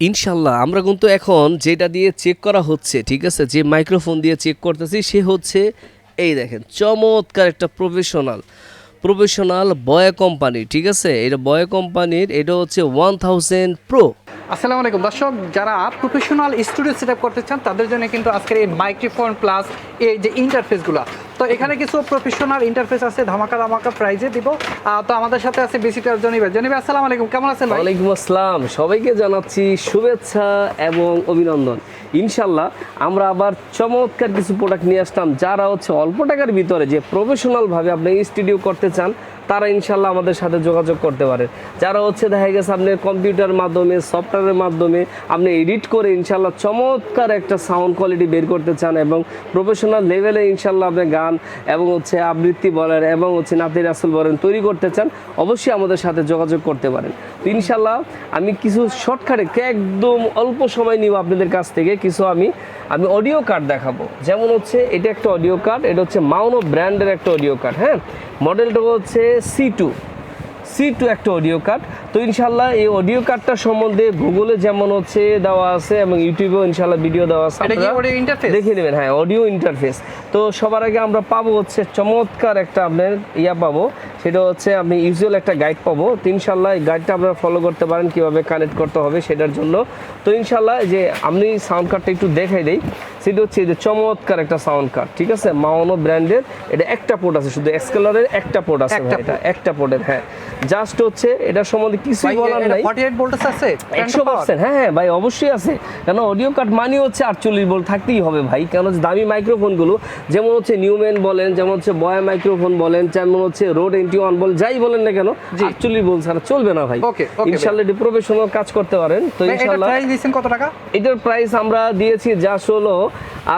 ইনশাল্লাহ, আমরা কিন্তু এখন যেটা দিয়ে চেক করা হচ্ছে, ঠিক আছে, যে মাইক্রোফোন দিয়ে চেক করতেছি, সে হচ্ছে, এই দেখেন, চমৎকার একটা প্রফেশনাল প্রফেশনাল বয় কোম্পানি ঠিক আছে? এটা বয় কোম্পানির এটা হচ্ছে ওয়ান থাউজেন্ড প্রো আসসালামু আলাইকুম। দর্শক, যারা প্রফেশনাল স্টুডিও সেট করতে চান, তাদের জন্য কিন্তু আজকের এই মাইক্রোফোন প্লাস এই যে ইন্টারফেসগুলো তো এখানে কিছু প্রফেশনাল ইন্টারফেস আছে, ধামাকা ধামাকা প্রাইজে দিব। তো আমাদের সাথে আছে বিসিটার জনিবে। জনিবে, আসসালামু আলাইকুম, কেমন আছেন ওয়ালাইকুম আসসালাম। সবাইকে জানাচ্ছি শুভেচ্ছা এবং অভিনন্দন। ইনশাল্লাহ আমরা আবার চমৎকার কিছু প্রোডাক্ট নিয়ে আসলাম, যারা হচ্ছে অল্প টাকার ভিতরে যে প্রফেশনালভাবে আপনি স্টুডিও করতে চান তারা ইনশাল্লাহ আমাদের সাথে যোগাযোগ করতে পারে। যারা হচ্ছে দেখা গেছে আপনি কম্পিউটার মাধ্যমে, সফটওয়্যারের মাধ্যমে আপনি এডিট করে ইনশাল্লাহ চমৎকার একটা সাউন্ড কোয়ালিটি বের করতে চান এবং প্রফেশনাল লেভেলে ইনশাল্লাহ আপনি গান এবং হচ্ছে আবৃত্তি বলেন এবং হচ্ছে নাতি রাসুল বলেন তৈরি করতে চান, অবশ্যই আমাদের সাথে যোগাযোগ করতে পারেন। তো ইনশাল্লাহ আমি কিছু শর্টকাটে একদম অল্প সময় নিব আপনাদের কাছ থেকে, কিছু আমি আমি অডিও কার্ড দেখাবো। যেমন হচ্ছে এটা একটা অডিও কার্ড এটা হচ্ছে মাউনো ব্র্যান্ডের একটা অডিও কার্ড হ্যাঁ? মডেলটা হচ্ছে সি টু সি টু একটা অডিও কার্ড। তো ইনশাল্লাহ এই অডিও কার্ডটা সম্বন্ধে গুগলে যেমন হচ্ছে দেওয়া আছে এবং ইউটিউবেও ইনশাল্লাহ ভিডিও দেওয়া আছে? দেখে নেবেন হ্যাঁ অডিও ইন্টারফেস তো সবার আগে আমরা পাবো হচ্ছে চমৎকার একটা আপনার ইয়া পাবো সেটা হচ্ছে আপনি ইউজুয়াল একটা গাইড পাবো। তো ইনশাল্লাহ এই গাইডটা আপনারা ফলো করতে পারেন কীভাবে কানেক্ট করতে হবে সেটার জন্য। তো ইনশাল্লাহ যে আপনি সাউন্ড কার্ডটা একটু দেখাই দিই। সেটা হচ্ছে এই যে চমৎকার একটা সাউন্ড কার্ড ঠিক আছে? মাওনো ব্র্যান্ডের এটা একটা পোর্ট আছে শুধু এক্সকেলারের একটা পোর্ট আছে এটা একটা পোর্টের হ্যাঁ। জাস্ট হচ্ছে এটার সম্বন্ধে কিছুই বলার নাই। 48 ভোল্টেজ আছে একশো পার্সেন্ট হ্যাঁ হ্যাঁ ভাই অবশ্যই আছে। কেন অডিও কার্ড মানি হচ্ছে আটচল্লিশ বল থাকতেই হবে ভাই কেন হচ্ছে দামি মাইক্রোফোনগুলো যেমন হচ্ছে নিউম্যান বলেন যেমন হচ্ছে বয়া মাইক্রোফোন বলেন যেমন হচ্ছে রোড এন্টি ওয়ান বল যাই বলেন না কেন আটচল্লিশ বল ছাড়া চলবে না ভাই। ওকে okay, ইনশাল্লাহ এটি প্রফেশনাল কাজ করতে পারেন। তো এটা ইনশাল্লাহ প্রাইস দিয়েছেন কত টাকা? এটার প্রাইস আমরা দিয়েছি যা হলো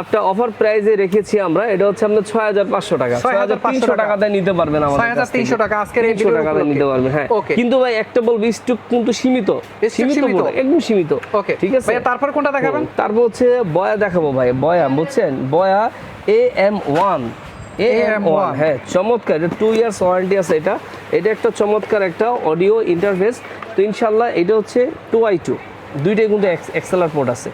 একটা অফার প্রাইসে রেখেছি আমরা এটা হচ্ছে আপনার ছয় হাজার পাঁচশো টাকা। ছয় হাজার 6,500 তিনশো টাকাতে নিতে পারবেন আমাদের কাছ থেকে। 6,300 টাকা আজকের এই 300 ভিডিওর টাকাতে নিতে পারবেন হ্যাঁ. কিন্তু ভাই একটা বলব স্টক কিন্তু সীমিত। সীমিত? একদম সীমিত। ওকে ঠিক আছে? তারপর কোনটা দেখাবেন? তারপর হচ্ছে বয়া দেখাবো ভাই বয়া বুঝছেন? Boya A M one A M one AM1 হ্যাঁ চমৎকার এটা টু ইয়ার্স ওয়ারেন্টি আছে এটা। এটা একটা চমৎকার একটা অডিও ইন্টারফেস তো ইনশাল্লাহ এটা হচ্ছে টু আই টু দুইটাই কিন্তু এক্সেলার পোর্ট আছে।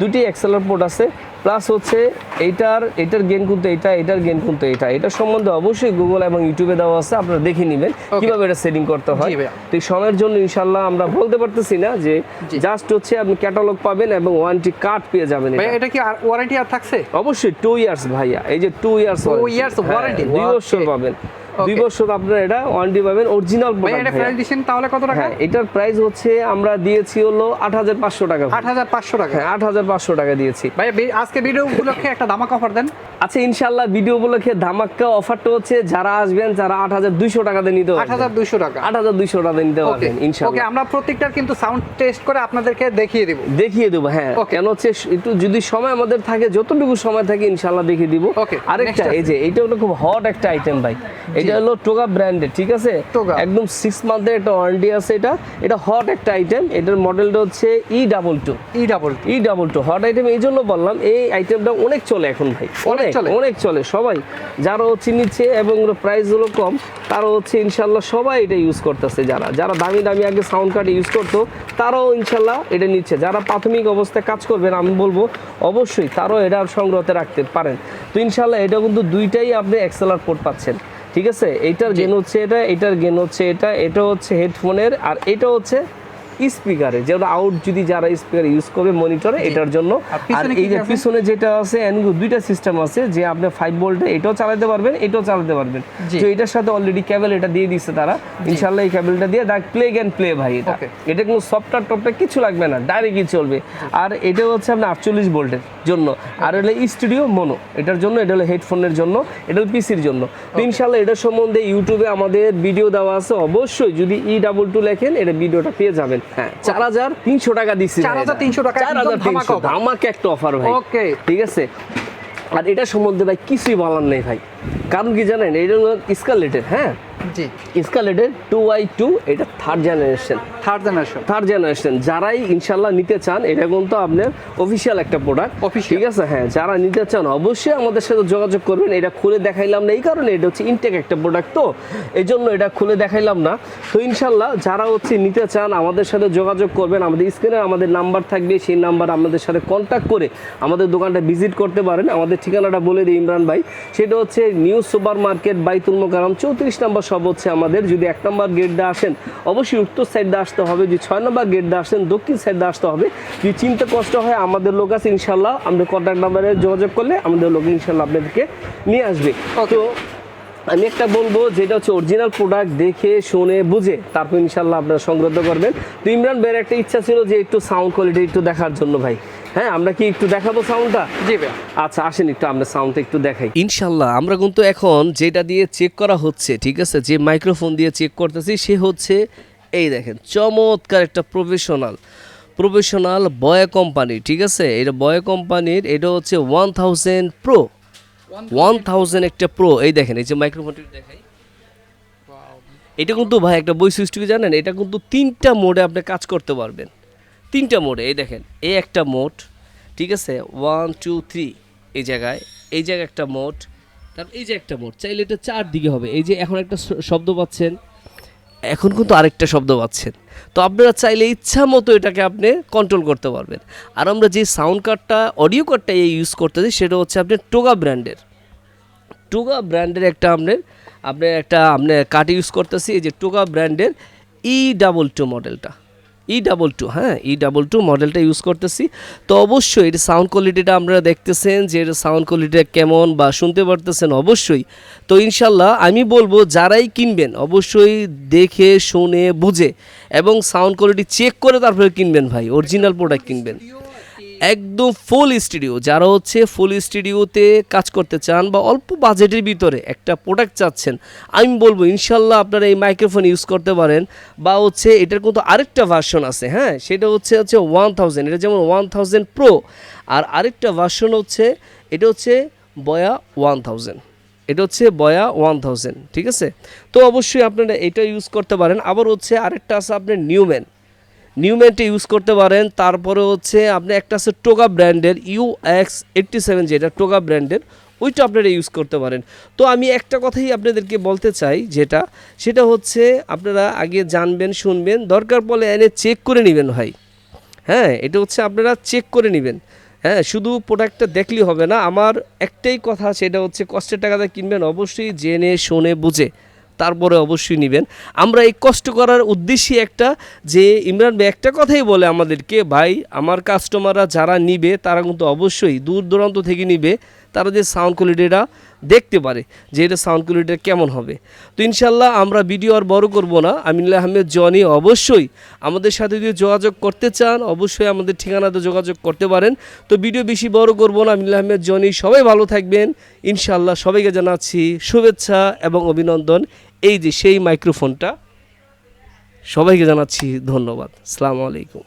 দুটি এক্সেলার পোর্ট আছে। প্লাস হচ্ছে এইটার এটার গেন কিন্তু এটা এটার গেন কিন্তু এটা। এটা সম্বন্ধে অবশ্যই গুগল এবং ইউটিউবে দেওয়া আছে আপনারা দেখে নেবেন কীভাবে এটা সেটিং করতে হয়। তো এই সময়ের জন্য ইনশাল্লাহ আমরা বলতে পারতেছি না যে জাস্ট হচ্ছে আপনি ক্যাটালগ পাবেন এবং ওয়ারেন্টি কার্ড পেয়ে যাবেন এটা। কি ওয়ারেন্টি আর থাকছে? অবশ্যই টু ইয়ার্স ভাইয়া। এই যে two years Two years warranty? দুই. বছর পাবেন। দুই বছর আপনারা এটা ওয়ারেন্টি পাবেন অরিজিনাল এটা প্রাইস দিয়েছেন তাহলে কত টাকা? হ্যাঁ এটার প্রাইস হচ্ছে আমরা দিয়েছি হলো আট হাজার পাঁচশো টাকা আট হাজার পাঁচশো টাকা। হ্যাঁ আট হাজার পাঁচশো টাকা দিয়েছি। ভাইয়া বি- আজকে ভিডিও উপলক্ষে একটা ধামাকা অফার দেন। আচ্ছা ইনশাল্লাহ ভিডিও উপলক্ষে ধামাক্কা অফারটা হচ্ছে যারা আসবেন যারা আট হাজার দুইশো টাকাতে নিতে পারবেন। হাজার দুইশো টাকা। আট হাজার দুইশো টাকা নিতে পারবেন ওকে আমরা প্রত্যেকটার কিন্তু সাউন্ড টেস্ট করে আপনাদেরকে দেখিয়ে দিব। দেখিয়ে দেবো হ্যাঁ। কেন হচ্ছে একটু যদি সময় আমাদের থাকে যতটুকু সময় থাকে ইনশাল্লাহ দেখিয়ে দিব। আরেকটা এই যে এটা হলো খুব হট একটা আইটেম ভাই। এটা হলো টোগা ব্র্যান্ডের ঠিক আছে। একদম সিক্স মান্থের একটা ওয়ারেন্টি আছে এটা। এটা হট একটা আইটেম এটার মডেলটা হচ্ছে E double two E double E double two hot item এই জন্য বললাম এই আইটেমটা অনেক চলে এখন ভাই। অনেক চলে? অনেক চলে। সবাই যারা হচ্ছে নিচ্ছে এবং প্রাইসগুলো কম তারা হচ্ছে ইনশাল্লাহ সবাই এটা ইউজ করতেছে। যারা যারা দামি দামি আগে সাউন্ড কার্ড ইউজ করতো তারাও ইনশাল্লাহ এটা নিচ্ছে। যারা প্রাথমিক অবস্থায় কাজ করবেন আমি বলব অবশ্যই তারাও এটা সংগ্রহতে রাখতে পারেন। তো ইনশাল্লাহ এটা কিন্তু দুইটাই আপনি এক্সেলার পোর্ট পাচ্ছেন। ঠিক আছে? এইটার গেন হচ্ছে এটা এটার গেন হচ্ছে এটা এটা হচ্ছে হেডফোনের আর এটা হচ্ছে স্পিকারে যেটা আউট যদি যারা স্পিকার ইউজ করবে মনিটরে এটার জন্য। আর এই যে পিছনে যেটা আছে এনগু দুইটা সিস্টেম আছে যে আপনি ফাইভ ভোল্টে এটাও চালাতে পারবেন এটাও চালাতে পারবেন। তো এটার সাথে অলরেডি কেবল এটা দিয়ে দিচ্ছে তারা। ইনশাল্লাহ এই কেবলটা দিয়ে ডাইরেক্ট প্লে গ্যান প্লে ভাই এটা। এটা কোনো সফটওয়্যার টপটা কিছু লাগবে না ডাইরেক্টই চলবে। আর এটা হচ্ছে আপনার আটচল্লিশ ভোল্টের জন্য। আর হলো স্টুডিও মনো এটার জন্য এটা হলো হেডফোনের জন্য এটা হলো পিসির জন্য। তো ইনশাল্লাহ এটার সম্বন্ধে ইউটিউবে আমাদের ভিডিও দেওয়া আছে। অবশ্যই যদি ই ডাবল টু লেখেন এটা ভিডিওটা পেয়ে যাবেন। হ্যাঁ চার হাজার তিনশো টাকা দিচ্ছি 4,300 টাকা, চার হাজার তিনশো একটা অফার ভাই। ওকে ঠিক আছে? আর এটা সম্বন্ধে ভাই কিছুই বলার নেই ভাই। কারণ কি জানেন এটা হলো স্কারলেটের হ্যাঁ? জি। স্কালেটের টু আই টু এটা third generation third generation third generation যারাই ইনশাল্লাহ নিতে চান এটা কিন্তু আপনার অফিসিয়াল একটা প্রোডাক্ট। ঠিক আছে? হ্যাঁ যারা নিতে চান অবশ্যই আমাদের সাথে যোগাযোগ করবেন। এটা খুলে দেখাইলাম না এই কারণে এটা হচ্ছে ইনটেক একটা প্রোডাক্ট তো। এই জন্য এটা খুলে দেখাইলাম না। তো ইনশাল্লাহ যারা হচ্ছে নিতে চান আমাদের সাথে যোগাযোগ করবেন। আমাদের স্ক্রিনে আমাদের নাম্বার থাকবে সেই নাম্বার আমাদের সাথে কন্ট্যাক্ট করে আমাদের দোকানটা ভিজিট করতে পারেন। আমাদের ঠিকানাটা বলে দিই ইমরান ভাই। সেটা হচ্ছে নিউ সুপার মার্কেট বাইতুল মোকারম চৌত্রিশ নম্বর সব হচ্ছে আমাদের। যদি এক নম্বর গেট দিয়ে আসেন অবশ্যই উত্তর সাইড দিয়ে আসতে হবে। যদি ছয় নম্বর গেট দিয়ে আসেন দক্ষিণ সাইড দিয়ে আসতে হবে। যদি চিনতে কষ্ট হয় আমাদের লোক আছে ইনশাল্লাহ আমাদের কন্ট্যাক্ট নাম্বারে যোগাযোগ করলে আমাদের লোক ইনশাল্লাহ আপনাদেরকে নিয়ে আসবে। তো আমি একটা বলব যেটা হচ্ছে অরিজিনাল প্রোডাক্ট দেখে শুনে বুঝে তারপর ইনশাল্লাহ আপনারা সংগ্রহ করবেন। তো ইমরান ভাইয়ের একটা ইচ্ছা ছিল যে একটু সাউন্ড কোয়ালিটি একটু দেখার জন্য ভাই। হ্যাঁ আমরা কি একটু দেখাবো সাউন্ডটা জি ভাই আচ্ছা আসেন একটু আমরা সাউন্ডটা একটু দেখাই। ইনশাল্লাহ আমরা কিন্তু এখন যেটা দিয়ে চেক করা হচ্ছে ঠিক আছে যে মাইক্রোফোন দিয়ে চেক করতেছি সে হচ্ছে এই দেখেন চমৎকার একটা প্রফেশনাল প্রফেশনাল বয় কোম্পানি ঠিক আছে? এটা বয় কোম্পানির এটা হচ্ছে one thousand pro one thousand একটা প্রো এই দেখেন এই যে মাইক্রোফোনটি দেখাই। এটা কিন্তু ভাই একটা বৈশিষ্ট্য কি জানেন? এটা কিন্তু তিনটা মোডে আপনি কাজ করতে পারবেন। তিনটা মোডে, এই দেখেন, এই একটা মোড, ঠিক আছে ওয়ান টু থ্রি এই জায়গায় এই জায়গায় একটা মোড, তারপর এই যে একটা মোড, চাইলে এটা চারদিকে হবে, এই যে এখন একটা শব্দ পাচ্ছেন, এখন কিন্তু আরেকটা শব্দ পাচ্ছেন, তো আপনারা চাইলে ইচ্ছা মতো এটাকে আপনি কন্ট্রোল করতে পারবেন, আর আমরা যে সাউন্ড কার্ডটা অডিও কার্ডটা ইউজ করতে করতেছি, সেটা হচ্ছে আপনার টোগা ব্র্যান্ডের টোগা ব্র্যান্ডের একটা আপনার আপনার একটা আপনার কার্ড ইউজ করতেছি, এই যে টোগা ব্র্যান্ডের ই ডাবল টু। মডেলটা ই ডাবল টু হ্যাঁ ই ডাবল টু মডেলটা ইউজ করতেছি। তো অবশ্যই এটা সাউন্ড কোয়ালিটিটা আপনারা দেখতেছেন যে এটা সাউন্ড কোয়ালিটিটা কেমন বা শুনতে পারতেছেন অবশ্যই। তো ইনশাল্লাহ আমি বলব যারাই কিনবেন অবশ্যই দেখে, শুনে, বুঝে এবং সাউন্ড কোয়ালিটি চেক করে তারপরে কিনবেন ভাই অরিজিনাল প্রোডাক্ট কিনবেন। একদম ফুল স্টুডিও যারা হচ্ছে ফুল স্টুডিওতে কাজ করতে চান বা অল্প বাজেটের ভিতরে একটা প্রোডাক্ট চাচ্ছেন, আমি বলব ইনশাল্লাহ আপনারা এই মাইক্রোফোন ইউজ করতে পারেন বা হচ্ছে এটার কিন্তু আরেকটা ভার্সন আছে হ্যাঁ? সেটা হচ্ছে হচ্ছে ওয়ান থাউজেন্ড এটা যেমন ওয়ান থাউজেন্ড প্রো আর আরেকটা ভার্সন হচ্ছে, এটা হচ্ছে বয়া ওয়ান থাউজেন্ড এটা হচ্ছে বয়া ওয়ান থাউজেন্ড ঠিক আছে? তো অবশ্যই আপনারা এটা ইউজ করতে পারেন। আবার হচ্ছে আরেকটা আছে আপনার নিউম্যান নিউম্যানটা ইউজ করতে পারেন। তারপরে হচ্ছে আপনি একটা আছে টোগা ব্র্যান্ডের ইউ এক্স এইট্টি সেভেন যেটা টোগা ব্র্যান্ডের ওইটা আপনারা ইউজ করতে পারেন। তো আমি একটা কথাই আপনাদেরকে বলতে চাই, যেটা, সেটা হচ্ছে আপনারা আগে জানবেন, শুনবেন, দরকার পড়লে এনে চেক করে নেবেন ভাই। হ্যাঁ এটা হচ্ছে আপনারা চেক করে নেবেন। হ্যাঁ শুধু প্রোডাক্টটা দেখলেই হবে না। আমার একটাই কথা, সেটা হচ্ছে কষ্টের টাকাতে কিনবেন, অবশ্যই জেনে, শুনে, বুঝে। তারপরে অবশ্যই নেবেন। আমরা এই কষ্ট করার উদ্দেশ্যে একটা যে ইমরান ভাই একটা কথাই বলে আমাদেরকে, ভাই, আমার কাস্টমাররা যারা নিবে, তারা কিন্তু অবশ্যই দূর দূরান্ত থেকে নিবে, তারা যে সাউন্ড কোয়ালিটিটা দেখতে পারে যে এটা সাউন্ড কোয়ালিটিটা কেমন হবে। তো ইনশাল্লাহ আমরা ভিডিও আর বড় করব না। আমিনুল্লাহ আহমেদ জনি অবশ্যই আমাদের সাথে যদি যোগাযোগ করতে চান, অবশ্যই আমাদের ঠিকানাতে যোগাযোগ করতে পারেন। তো ভিডিও বেশি বড় করব না। আমিনুল্লাহ আহমেদ জনি সবাই ভালো থাকবেন। ইনশাল্লাহ সবাইকে জানাচ্ছি শুভেচ্ছা এবং অভিনন্দন। এই যে সেই মাইক্রোফোনটা সবাইকে জানাচ্ছি ধন্যবাদ। সালামু আলাইকুম।